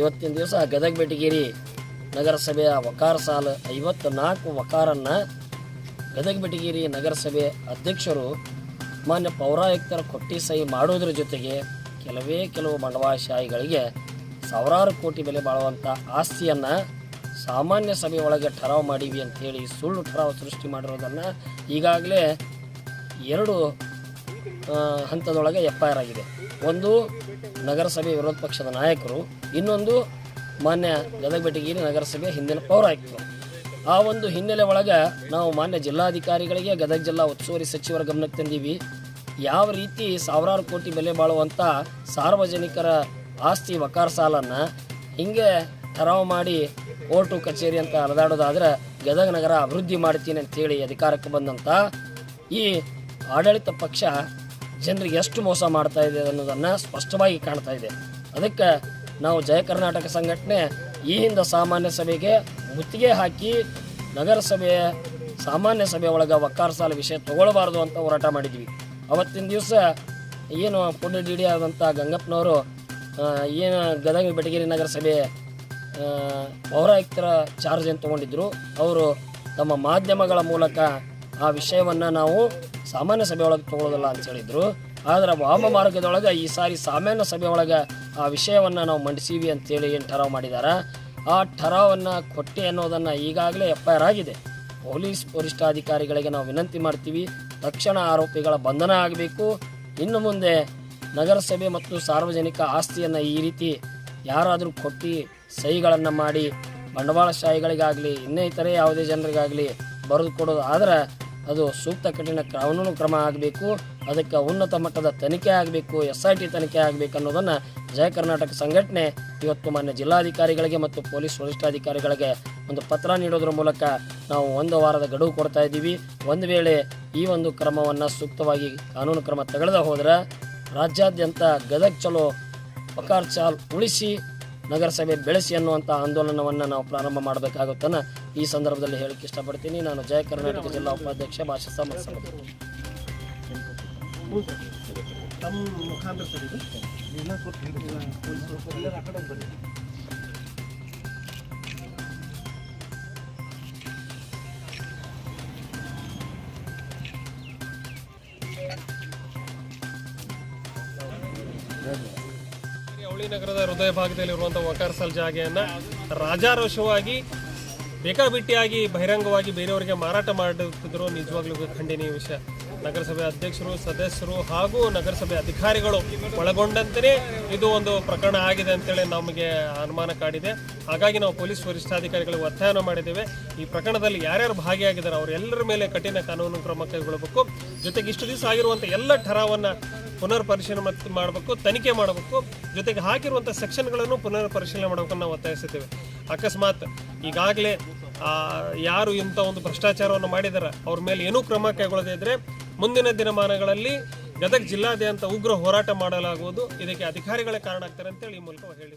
ಇವತ್ತಿನ ದಿವಸ ಗದಗ ಬೆಟಗೇರಿ ನಗರಸಭೆಯ ವಕಾರ ಸಾಲ ಐವತ್ತು ನಾಲ್ಕು ವಕಾರನ್ನು ಗದಗ ಬೆಟಗೇರಿ ನಗರಸಭೆ ಅಧ್ಯಕ್ಷರು ಮಾನ್ಯ ಪೌರಾಯುಕ್ತರ ಕೊಟ್ಟಿ ಸಹಿ ಮಾಡೋದ್ರ ಜೊತೆಗೆ ಕೆಲವೇ ಕೆಲವು ಬಂಡವಾಳಶಾಹಿಗಳಿಗೆ ಸಾವಿರಾರು ಕೋಟಿ ಬೆಲೆ ಬಾಳುವಂಥ ಆಸ್ತಿಯನ್ನು ಸಾಮಾನ್ಯ ಸಭೆ ಒಳಗೆ ಠರಾವ್ ಮಾಡೀವಿ ಅಂತೇಳಿ ಸುಳ್ಳು ಠರಾವ್ ಸೃಷ್ಟಿ ಮಾಡಿರೋದನ್ನು ಈಗಾಗಲೇ ಎರಡು ಹಂತದೊಳಗೆ ಎಫ್ ಐ ಆರ್ ಆಗಿದೆ. ಒಂದು, ನಗರಸಭೆ ವಿರೋಧ ಪಕ್ಷದ ನಾಯಕರು, ಇನ್ನೊಂದು, ಮಾನ್ಯ ಗದಗ ಬೆಟಗೇರಿ ನಗರಸಭೆ ಹಿಂದಿನ ಪೌರಾಯುಕ್ತರು ಆ ಒಂದು ಹಿನ್ನೆಲೆ ಒಳಗೆ ನಾವು ಮಾನ್ಯ ಜಿಲ್ಲಾಧಿಕಾರಿಗಳಿಗೆ, ಗದಗ ಜಿಲ್ಲಾ ಉಸ್ತುವಾರಿ ಸಚಿವರ ಗಮನಕ್ಕೆ ತಂದೀವಿ. ಯಾವ ರೀತಿ ಸಾವಿರಾರು ಕೋಟಿ ಬೆಲೆ ಬಾಳುವಂಥ ಸಾರ್ವಜನಿಕರ ಆಸ್ತಿ ವಕಾರ ಸಾಲನ್ನು ಹಿಂಗೆ ಠರಾವ್ ಮಾಡಿ ಕೋರ್ಟು ಕಚೇರಿ ಅಂತ ಅಲೆದಾಡೋದಾದ್ರೆ ಗದಗ ನಗರ ಅಭಿವೃದ್ಧಿ ಮಾಡ್ತೀನಿ ಅಂತೇಳಿ ಅಧಿಕಾರಕ್ಕೆ ಬಂದಂಥ ಈ ಆಡಳಿತ ಪಕ್ಷ ಜನರಿಗೆ ಎಷ್ಟು ಮೋಸ ಮಾಡ್ತಾ ಇದೆ ಅನ್ನೋದನ್ನು ಸ್ಪಷ್ಟವಾಗಿ ಕಾಣ್ತಾ ಇದೆ. ಅದಕ್ಕೆ ನಾವು ಜಯ ಕರ್ನಾಟಕ ಸಂಘಟನೆ ಈ ಹಿಂದೆ ಸಾಮಾನ್ಯ ಸಭೆಗೆ ಮುತ್ತಿಗೆ ಹಾಕಿ ನಗರಸಭೆಯ ಸಾಮಾನ್ಯ ಸಭೆ ಒಳಗೆ ಒಕ್ಕಾರ ಸಾಲ ವಿಷಯ ತಗೊಳ್ಬಾರ್ದು ಅಂತ ಹೋರಾಟ ಮಾಡಿದ್ವಿ. ಅವತ್ತಿನ ದಿವಸ ಏನು ಪುಣ್ಯ ಡಿ ಡಿ ಆದಂಥ ಗಂಗಪ್ಪನವರು ಏನು ಗದಗ ಬೆಟಗೇರಿ ನಗರಸಭೆ ಪೌರಾಯುಕ್ತರ ಚಾರ್ಜ್ ಏನು ತೊಗೊಂಡಿದ್ರು, ಅವರು ತಮ್ಮ ಮಾಧ್ಯಮಗಳ ಮೂಲಕ ಆ ವಿಷಯವನ್ನು ನಾವು ಸಾಮಾನ್ಯ ಸಭೆ ಒಳಗೆ ತಗೊಳ್ಳೋದಿಲ್ಲ ಅಂತ ಹೇಳಿದ್ರು. ಆದ್ರೆ ವಾಮ ಮಾರ್ಗದೊಳಗೆ ಈ ಸಾರಿ ಸಾಮಾನ್ಯ ಸಭೆ ಒಳಗೆ ಆ ವಿಷಯವನ್ನು ನಾವು ಮಂಡಿಸೀವಿ ಅಂತೇಳಿ ಏನು ಠರಾವ್ ಮಾಡಿದ್ದಾರೆ ಆ ಠರಾವನ್ನು ಕೊಟ್ಟೆ ಅನ್ನೋದನ್ನು ಈಗಾಗಲೇ ಎಫ್ ಐ ಆಗಿದೆ. ಪೊಲೀಸ್ ವರಿಷ್ಠಾಧಿಕಾರಿಗಳಿಗೆ ನಾವು ವಿನಂತಿ ಮಾಡ್ತೀವಿ. ತಕ್ಷಣ ಆರೋಪಿಗಳ ಬಂಧನ ಆಗಬೇಕು. ಇನ್ನು ಮುಂದೆ ನಗರಸಭೆ ಮತ್ತು ಸಾರ್ವಜನಿಕ ಆಸ್ತಿಯನ್ನು ಈ ರೀತಿ ಯಾರಾದರೂ ಕೊಟ್ಟು ಸಹಿಗಳನ್ನು ಮಾಡಿ ಬಂಡವಾಳಶಾಹಿಗಳಿಗಾಗಲಿ ಇನ್ನೇ ಇತರೆ ಯಾವುದೇ ಜನರಿಗಾಗಲಿ ಬರೆದು ಕೊಡೋದು ಆದರೆ ಅದು ಸೂಕ್ತ ಕಠಿಣ ಕಾನೂನು ಕ್ರಮ ಆಗಬೇಕು, ಅದಕ್ಕೆ ಉನ್ನತ ಮಟ್ಟದ ತನಿಖೆ ಆಗಬೇಕು, ಎಸ್ ಐ ಟಿ ತನಿಖೆ ಆಗಬೇಕು ಅನ್ನೋದನ್ನು ಜಯ ಕರ್ನಾಟಕ ಸಂಘಟನೆ ಇವತ್ತು ಮಾನ್ಯ ಜಿಲ್ಲಾಧಿಕಾರಿಗಳಿಗೆ ಮತ್ತು ಪೊಲೀಸ್ ವರಿಷ್ಠಾಧಿಕಾರಿಗಳಿಗೆ ಒಂದು ಪತ್ರ ನೀಡೋದ್ರ ಮೂಲಕ ನಾವು ಒಂದು ವಾರದ ಗಡುವು ಕೊಡ್ತಾ ಇದ್ದೀವಿ. ಒಂದು ವೇಳೆ ಈ ಒಂದು ಕ್ರಮವನ್ನು ಸೂಕ್ತವಾಗಿ ಕಾನೂನು ಕ್ರಮ ತೆಗೆದ ಹೋದರೆ ರಾಜ್ಯಾದ್ಯಂತ ಗದಗ ಚಲೋ ಪಕಾರ್ ಚಾಲ್ ಉಳಿಸಿ ನಗರಸಭೆ ಬೆಳೆಸಿ ಅನ್ನುವಂಥ ಆಂದೋಲನವನ್ನು ನಾವು ಪ್ರಾರಂಭ ಮಾಡಬೇಕಾಗುತ್ತಾನೆ. ಈ ಸಂದರ್ಭದಲ್ಲಿ ಹೇಳಕ್ಕೆ ಇಷ್ಟಪಡ್ತೀನಿ. ನಾನು ಜಯ ಕರ್ನಾಟಕ ಜಿಲ್ಲಾ ಉಪಾಧ್ಯಕ್ಷ ಭಾಷಾ ಸಮರ್ಥ ತಮ್ಮ ಮುಖಾಂತರ ಅವಳಿ ನಗರದ ಹೃದಯ ಭಾಗದಲ್ಲಿರುವಂಥ ವಕಾರ್ಸಲ್ ಜಾಗೆಯನ್ನು ರಾಜಾರೋಷವಾಗಿ, ಬೇಕಾಬಿಟ್ಟಿಯಾಗಿ, ಬಹಿರಂಗವಾಗಿ ಬೇರೆಯವರಿಗೆ ಮಾರಾಟ ಮಾಡುತ್ತಿದ್ದರು ನಿಜವಾಗ್ಲೂ ಖಂಡನೀಯ ವಿಷಯ. ನಗರಸಭೆ ಅಧ್ಯಕ್ಷರು, ಸದಸ್ಯರು ಹಾಗೂ ನಗರಸಭೆ ಅಧಿಕಾರಿಗಳು ಒಳಗೊಂಡಂತೆಯೇ ಇದು ಒಂದು ಪ್ರಕರಣ ಆಗಿದೆ ಅಂತೇಳಿ ನಮಗೆ ಅನುಮಾನ ಕಾಡಿದೆ. ಹಾಗಾಗಿ ನಾವು ಪೊಲೀಸ್ ವರಿಷ್ಠಾಧಿಕಾರಿಗಳಿಗೆ ಒತ್ತಾಯನ ಮಾಡಿದ್ದೇವೆ. ಈ ಪ್ರಕರಣದಲ್ಲಿ ಯಾರ್ಯಾರು ಭಾಗಿಯಾಗಿದ್ದಾರೆ ಅವರೆಲ್ಲರ ಮೇಲೆ ಕಠಿಣ ಕಾನೂನು ಕ್ರಮ ಕೈಗೊಳ್ಳಬೇಕು. ಜೊತೆಗೆ ಇಷ್ಟು ದಿವಸ ಆಗಿರುವಂಥ ಎಲ್ಲ ಠರಾವನ್ನು ಪುನರ್ ಪರಿಶೀಲನೆ ಮಾಡಬೇಕು, ತನಿಖೆ ಮಾಡಬೇಕು. ಜೊತೆಗೆ ಹಾಕಿರುವಂಥ ಸೆಕ್ಷನ್ಗಳನ್ನು ಪುನರ್ ಪರಿಶೀಲನೆ ಮಾಡಬೇಕು ನಾವು ಒತ್ತಾಯಿಸುತ್ತೇವೆ. ಅಕಸ್ಮಾತ್ ಈಗಾಗಲೇ ಯಾರು ಇಂಥ ಒಂದು ಭ್ರಷ್ಟಾಚಾರವನ್ನು ಮಾಡಿದ್ದಾರೆ ಅವ್ರ ಮೇಲೆ ಏನೂ ಕ್ರಮ ಕೈಗೊಳ್ಳದೇ ಇದ್ದರೆ ಮುಂದಿನ ದಿನಮಾನಗಳಲ್ಲಿ ಗದಗ ಜಿಲ್ಲಾದ್ಯಂತ ಉಗ್ರ ಹೋರಾಟ ಮಾಡಲಾಗುವುದು. ಇದಕ್ಕೆ ಅಧಿಕಾರಿಗಳೇ ಕಾರಣ ಆಗ್ತಾರೆ ಅಂತೇಳಿ ಈ ಮೂಲಕ ಹೇಳಿ